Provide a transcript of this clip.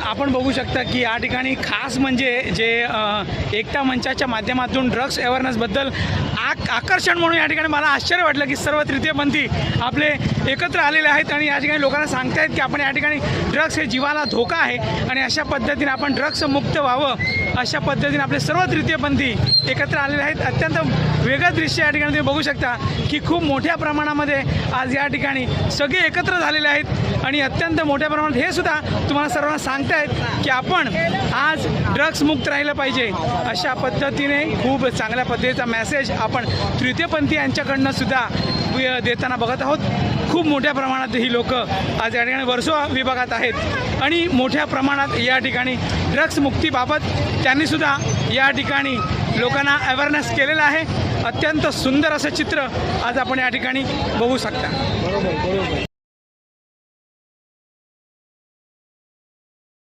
आपण बघू शकता की या ठिकाणी खास म्हणजे जे अ, एकता मंचाच्या माध्यमातून ड्रग्स अवेअरनेसबद्दल आक आकर्षण म्हणून या ठिकाणी मला आश्चर्य वाटलं की सर्व तृतीयपंथी आपले एकत्र आलेले आहेत आणि या ठिकाणी लोकांना सांगतायत की आपण या ठिकाणी ड्रग्स हे जीवाला धोका आहे आणि अशा पद्धतीने आपण ड्रग्स मुक्त व्हावं अशा पद्धतीने आपले सर्व तृतीयपंथी एकत्र आलेले आहेत. अत्यंत वेगळं दृश्य या ठिकाणी तुम्ही बघू शकता की खूप मोठ्या प्रमाणामध्ये आज या ठिकाणी सगळे एकत्र झालेले आहेत आणि अत्यंत मोठ्या प्रमाणात हे सुद्धा तुम्हाला सर्वांना सांगतायत की आपण आज ड्रग्स मुक्त राहिलं पाहिजे. अशा पद्धतीने खूप चांगल्या पद्धतीचा मेसेज आपण तृतीयपंथी यांच्याकडनं सुद्धा देताना बघत आहोत. खूप मोठ्या प्रमाणात ही लोक आज या ठिकाणी वर्सोवा विभागात आहेत. आणि मोठ्या प्रमाणात या ठिकाणी ड्रग्स मुक्तीबाबत त्यांनीसुद्धा या ठिकाणी लोकांना अवेअरनेस केलेला आहे. अत्यंत सुंदर असं चित्र आज आपण या ठिकाणी बघू शकता.